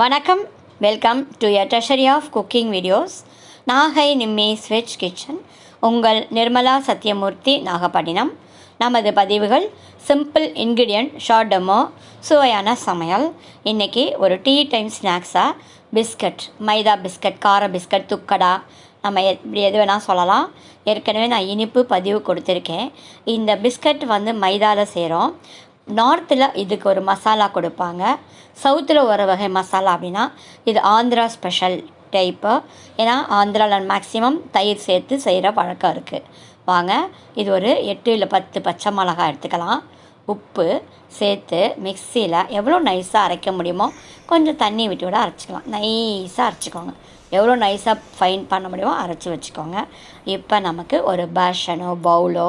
வணக்கம். Welcome to a treasury of cooking videos Nagai Nimmi ஸ்விட்ச் kitchen உங்கள் நிர்மலா சத்யமூர்த்தி நாகப்பட்டினம். நமது பதிவுகள் சிம்பிள் இன்க்ரீடியன்ட் ஷார்ட் டெமோ சுவையான சமையல். இன்றைக்கி ஒரு டீ டைம் ஸ்நாக்ஸாக பிஸ்கட் மைதா பிஸ்கட் கார பிஸ்கட் துக்கடா. நம்ம எப்படி இப்படி எது வேணால் சொல்லலாம். ஏற்கனவே நான் இனிப்பு பதிவு கொடுத்துருக்கேன். இந்த பிஸ்கட் வந்து மைதாவில் செய்கிறோம் நார்த்தில் இதுக்கு ஒரு மசாலா கொடுப்பாங்க. சவுத்தில் ஒரு வகை மசாலா அப்படின்னா இது ஆந்திரா ஸ்பெஷல் டைப்பு ஏன்னா ஆந்திராவில் மேக்ஸிமம் தயிர் சேர்த்து செய்கிற பழக்கம் இருக்குது வாங்க இது ஒரு எட்டு இல்லை பத்து பச்சை மிளகாய் எடுத்துக்கலாம். உப்பு சேர்த்து மிக்சியில் எவ்வளோ நைஸாக அரைக்க முடியுமோ கொஞ்சம் தண்ணி விட்டு விட அரைச்சிக்கலாம். நைஸாக அரைச்சிக்கோங்க. எவ்வளோ நைஸாக ஃபைன் பண்ண முடியுமோ அரைச்சி வச்சுக்கோங்க. இப்போ நமக்கு ஒரு பேஷனோ பவுலோ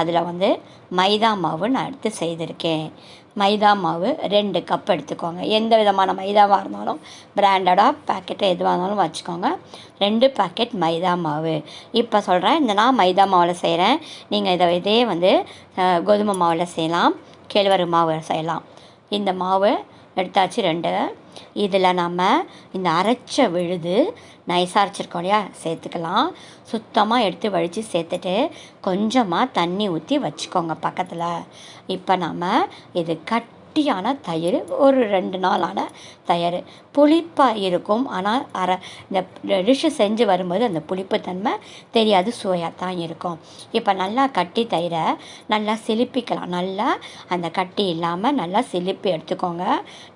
அதில் வந்து மைதா மாவு நான் எடுத்து செய்திருக்கேன். மைதா மாவு ரெண்டு கப் எடுத்துக்கோங்க. எந்த விதமான மைதாவாக இருந்தாலும் பிராண்டடாக பேக்கெட்டு எதுவாக இருந்தாலும் வச்சுக்கோங்க. ரெண்டு பேக்கெட் மைதா மாவு. இப்போ சொல்கிறேன் இந்த நான் மைதா மாவில் செய்கிறேன் நீங்கள் இதை இதே வந்து கோதுமை மாவில் செய்யலாம் கேழ்வரகு மாவு செய்யலாம். இந்த மாவு எடுத்தாச்சு ரெண்டு இதில் நம்ம இந்த அரைச்ச விழுது நைஸாக அரைச்சிருக்கோம் இல்லையா? சேர்த்துக்கலாம். சுத்தமாக எடுத்து வழித்து சேர்த்துட்டு கொஞ்சமாக தண்ணி ஊற்றி வச்சுக்கோங்க பக்கத்தில். இப்போ நம்ம இது கட் கட்டியான தயிர் ஒரு ரெண்டு நாளான தயிர். புளிப்பாக இருக்கும். ஆனால் அரை இந்த டிஷ்ஷு செஞ்சு வரும்போது அந்த புளிப்புத்தன்மை தெரியாது சுவையாக தான் இருக்கும். இப்போ நல்லா கட்டி தயிரை நல்லா செழிப்பிக்கலாம் நல்லா அந்த கட்டி இல்லாமல் நல்லா செழிப்பி எடுத்துக்கோங்க.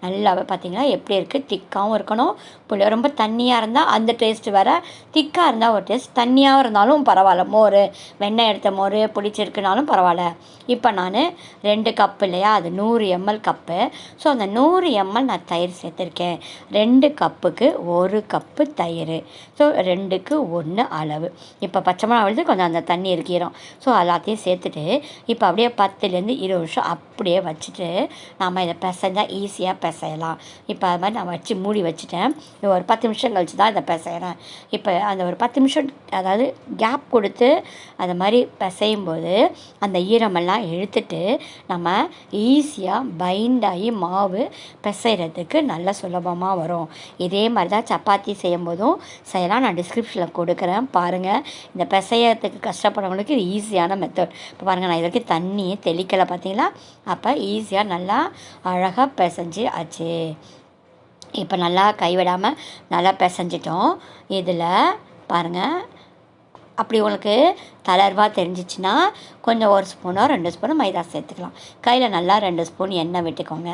நல்லா பார்த்திங்கன்னா எப்படி இருக்குது திக்காகவும் இருக்கணும். புளி ரொம்ப தண்ணியாக இருந்தால் அந்த டேஸ்ட் வேறு. திக்காக இருந்தால் ஒரு டேஸ்ட் தண்ணியாக இருந்தாலும் பரவாயில்ல. மோர் வெண்ணெய் எடுத்த மோர் புளிச்சிருக்குனாலும் பரவாயில்ல. இப்போ நான் ரெண்டு கப் இல்லையா? அது நூறு எம்எல் கப்பு ஸோ அந்த நூறு எம்எல் நான் தயிர் சேர்த்துருக்கேன். ரெண்டு கப்புக்கு ஒரு கப்பு தயிர். ஸோ ரெண்டுக்கு ஒன்று அளவு. இப்போ பச்சை மிளகா விழுது கொஞ்சம் அந்த தண்ணி இருக்கிறோம் ஸோ எல்லாத்தையும் சேர்த்துட்டு இப்போ அப்படியே பத்துலேருந்து இருபது நிமிஷம் அப்படியே வச்சுட்டு நம்ம இதை பிசைஞ்சால் ஈஸியாக பிசையலாம். இப்போ அது மாதிரி நான் வச்சு மூடி வச்சுட்டேன். ஒரு பத்து நிமிஷம் கழிச்சு தான் இதை பிசைகிறேன் இப்போ அந்த ஒரு பத்து நிமிஷம் அதாவது கேப் கொடுத்து அந்த மாதிரி பிசையும் போது அந்த ஈரமெல்லாம் இழுத்துட்டு நம்ம ஈஸியாக பை பைண்ட் ஆகி மாவு பிசைகிறதுக்கு நல்ல சுலபமாக வரும். இதே மாதிரி தான் சப்பாத்தி செய்யும் போதும் செய்யலாம். நான் டிஸ்கிரிப்ஷனில் கொடுக்குறேன். பாருங்கள் இந்த பிசையறதுக்கு கஷ்டப்படுறவங்களுக்கு இது ஈஸியான மெத்தட் இப்போ பாருங்கள் நான் இது வரைக்கும் தெளிக்கலை பார்த்தீங்களா அப்போ ஈஸியாக நல்லா அழகாக பிசைஞ்சு ஆச்சு. இப்போ நல்லா கைவிடாமல் நல்லா பிசைஞ்சிட்டோம். இதில் பாருங்கள் அப்படி உங்களுக்கு தளர்வாக தெரிஞ்சிச்சுன்னா கொஞ்சம் ஒரு ஸ்பூனோ ரெண்டு ஸ்பூனோ மைதா சேர்த்துக்கலாம். கையில் நல்லா ரெண்டு ஸ்பூன் எண்ணெய் விட்டுக்கோங்க.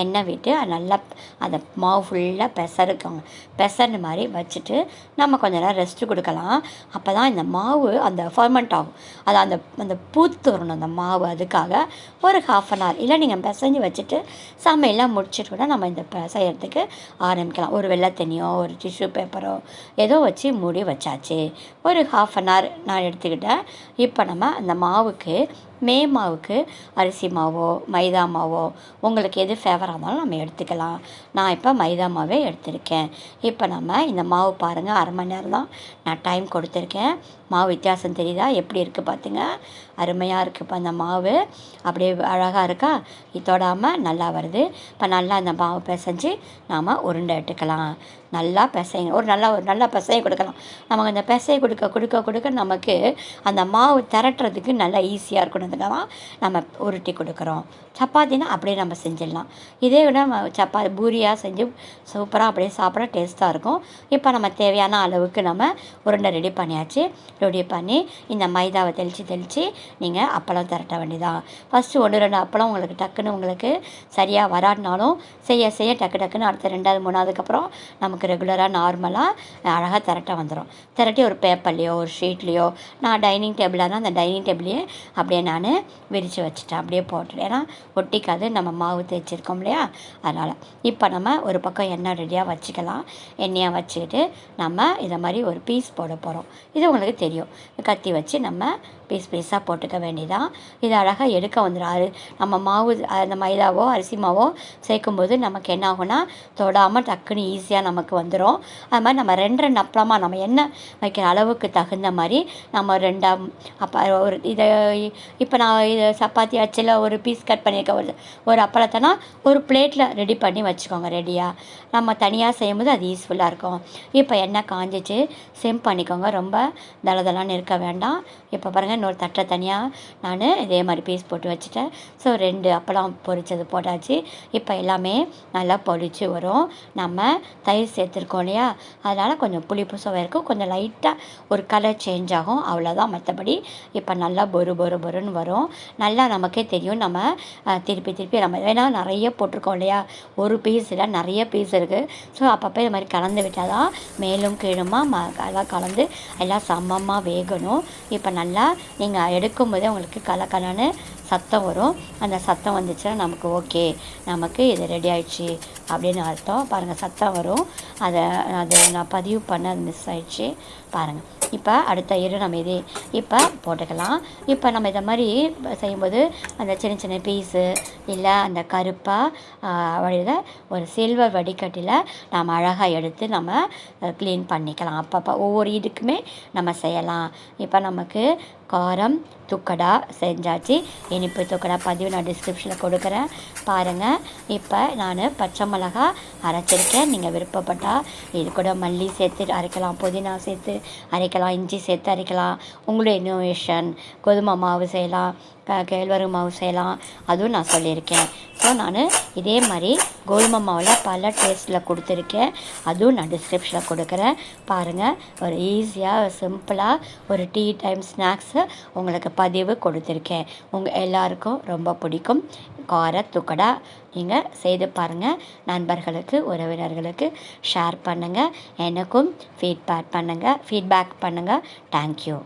எண்ணெய் விட்டு அது நல்லா அந்த மாவு ஃபுல்லாக பெசருக்கோங்க. பெசர்னு மாதிரி வச்சுட்டு நம்ம கொஞ்ச நேரம் ரெஸ்ட்டு கொடுக்கலாம். அப்போ தான் இந்த மாவு அந்த ஃபர்மெண்ட் ஆகும். அது அந்த அந்த பூத்து வரணும் அந்த மாவு அதுக்காக ஒரு ஹாஃப் அன் ஹவர் இல்லை நீங்கள் பெசஞ்சு வச்சுட்டு சமையலாம் முடிச்சுட்டு கூட நம்ம இந்த செய்கிறதுக்கு ஆரம்பிக்கலாம். ஒரு வெள்ளை தண்ணியோ ஒரு டிஷ்யூ பேப்பரோ ஏதோ வச்சு மூடி வச்சாச்சு. ஒரு ஹாஃப் அன் ஹவர் நான் எடுத்துக்கிட்டேன். இப்போ நம்ம அந்த மாவுக்கு மே மாவுக்கு அரிசி மாவோ மைதா மாவோ உங்களுக்கு எது ஃபேவராக இருந்தாலும் நம்ம எடுத்துக்கலாம். நான் இப்போ மைதா மாவே எடுத்திருக்கேன். இப்போ நம்ம இந்த மாவு பாருங்கள் அரை மணி நேரம் தான் நான் டைம் கொடுத்துருக்கேன். மாவு வித்தியாசம் தெரியுதா? எப்படி இருக்குது பார்த்துங்க அருமையாக இருக்குது இப்போ அந்த மாவு அப்படியே அழகாக இருக்கா? இது தொடாமல் நல்லா வருது. இப்போ நல்லா அந்த மாவு பிசைஞ்சு நாம் உருண்டை எடுத்துக்கலாம். நல்லா பிசைங்க ஒரு நல்லா ஒரு நல்லா பிசையை கொடுக்கலாம். நமக்கு அந்த பிசையை கொடுக்க கொடுக்க கொடுக்க நமக்கு அந்த மாவு திரட்டுறதுக்கு நல்லா ஈஸியாக இருக்கணும். இருக்கணுன்றதுக்காக நம்ம உருட்டி கொடுக்குறோம். சப்பாத்தினா அப்படியே நம்ம செஞ்சிடலாம். இதே விட நம்ம சப்பாத்தி பூரியாக செஞ்சு சூப்பராக அப்படியே சாப்பிட டேஸ்ட்டாக இருக்கும். இப்போ நம்ம தேவையான அளவுக்கு நம்ம உருண்டை ரெடி பண்ணியாச்சு. ரெடி பண்ணி இந்த மைதாவை தெளித்து தெளித்து நீங்கள் அப்பளம் திரட்ட வேண்டியதான் ஃபஸ்ட்டு ஒன்று ரெண்டு அப்பளம் உங்களுக்கு டக்குன்னு உங்களுக்கு சரியாக வராட்டினாலும் செய்ய செய்ய டக்கு டக்குன்னு அடுத்த ரெண்டாவது மூணாவதுக்கு அப்புறம் நமக்கு ரெகுலராக நார்மலாக அழகாக திரட்ட வந்துடும் திரட்டி ஒரு பேப்பர்லேயோ ஒரு ஷீட்லேயோ நான் டைனிங் டேபிளானா அந்த டைனிங் டேபிளையே அப்படியே நான் விரித்து வச்சுட்டேன். அப்படியே போட்டுட்டேன் ஏன்னா ஒட்டிக்காது நம்ம மாவு தேய்ச்சிருக்கோம் இல்லையா? அதனால். இப்போ நம்ம ஒரு பக்கம் எண்ணெய் ரெடியாக வச்சுக்கலாம். எண்ணெயை வச்சுக்கிட்டு நம்ம இதை மாதிரி ஒரு பீஸ் போட போகிறோம் இது உங்களுக்கு தெரியும். கத்தி வச்சு நம்ம பீஸ் பீஸாக போட்டுக்க வேண்டியதான் இது அழகாக எடுக்க வந்துடும் அது நம்ம மாவு அந்த மைதாவோ அரிசி மாவோ சேர்க்கும்போது நமக்கு என்ன ஆகும்னா தொடாமல் டக்குன்னு ஈஸியாக நமக்கு வந்துடும் அது மாதிரி நம்ம ரெண்டு ரெண்டு அப்பளமாக நம்ம எண்ணெய் வைக்கிற அளவுக்கு தகுந்த மாதிரி நம்ம ரெண்டாம் அப்போ ஒரு இதை இப்போ நான் இது சப்பாத்தி அச்சில் ஒரு பீஸ் கட் பண்ணியிருக்கேன் ஒரு ஒரு அப்பளத்தைனா ஒரு பிளேட்டில் ரெடி பண்ணி வச்சுக்கோங்க ரெடியாக நம்ம தனியாக செய்யும்போது அது யூஸ்ஃபுல்லாக இருக்கும். இப்போ எண்ணெய் காஞ்சிச்சு சிம் பண்ணிக்கோங்க. ரொம்ப தளதளான்னு இருக்க வேண்டாம். இப்போ பாருங்கள் இன்னொரு தட்டை தனியாக நான் இதே மாதிரி பீஸ் போட்டு வச்சுட்டேன். ஸோ ரெண்டு அப்பளம் பொரிச்சது போட்டாச்சு. இப்போ எல்லாமே நல்லா பொரிச்சு வரும். நம்ம தயிர் சேர்த்துருக்கோம் இல்லையா? அதனால் கொஞ்சம் புளிப்பு சுவை இருக்கும். கொஞ்சம் லைட்டாக ஒரு கலர் சேஞ்ச் ஆகும். அவ்வளோதான் மற்றபடி இப்போ நல்லா பொறு பொறு பொறுன்னு வரும். நல்லா நமக்கே தெரியும். நம்ம திருப்பி திருப்பி நம்ம ஏன்னா நிறைய போட்டிருக்கோம் இல்லையா? ஒரு பீஸ் இல்லை நிறைய பீஸ் இருக்குது ஸோ அப்பப்போ இது மாதிரி கலந்து விட்டால் தான் மேலும் கீழுமா ம எல்லாம் கலந்து எல்லாம் சமமாக வேகணும். இப்போ நல்லா நீங்கள் எடுக்கும்போதே உங்களுக்கு கலக்கலன்னு சத்தம் வரும். அந்த சத்தம் வந்துச்சுன்னா நமக்கு ஓகே. நமக்கு இது ரெடி ஆயிடுச்சு அப்படின்னு அர்த்தம். பாருங்கள் சத்தம் வரும். அதை அதை நான் பதிவு பண்ண அது மிஸ் ஆயிடுச்சு. பாருங்கள் இப்போ அடுத்த இரு நம்ம இது. இப்போ போட்டுக்கலாம். இப்போ நம்ம இதை மாதிரி செய்யும்போது அந்த சின்ன சின்ன பீஸு இல்லை அந்த கருப்பாக வழியில் ஒரு சில்வர் வடிகட்டியில் நம்ம அழகாக எடுத்து நம்ம க்ளீன் பண்ணிக்கலாம். அப்பப்போ ஒவ்வொரு இதுக்குமே நம்ம செய்யலாம். இப்போ நமக்கு காரம் துக்கடா செஞ்சாச்சு. இனிப்பு துக்கடா பதிவு நான் டிஸ்கிரிப்ஷனில் கொடுக்குறேன். பாருங்கள் இப்போ நான் பச்சை மிளகா அரைச்சிருக்கேன். நீங்கள் விருப்பப்பட்டால் இது கூட மல்லி சேர்த்து அரைக்கலாம் புதினா சேர்த்து அரைக்கலாம் இஞ்சி சேர்த்து அரைக்கலாம். உங்களுடைய இன்னோவேஷன் கோதுமை மாவு செய்யலாம். கேழ்வரகு மாவு செய்யலாம். அதுவும் நான் சொல்லியிருக்கேன். ஸோ நான் இதே மாதிரி கோதுமை மாவில் பல டேஸ்ட்டில் கொடுத்துருக்கேன். அதுவும் நான் டிஸ்கிரிப்ஷனில் கொடுக்குறேன். பாருங்கள் ஒரு ஈஸியாக சிம்பிளாக ஒரு டீ டைம் ஸ்நாக்ஸு உங்களுக்கு பதிவு கொடுத்துருக்கேன். உங்கள் எல்லாருக்கும் ரொம்ப பிடிக்கும். கார துக்கடா நீங்கள் செய்து பாருங்கள் நண்பர்களுக்கு உறவினர்களுக்கு ஷேர் பண்ணுங்கள் எனக்கும் ஃபீட்பேக் பண்ணுங்கள் ஃபீட்பேக் பண்ணுங்கள் தேங்க்யூ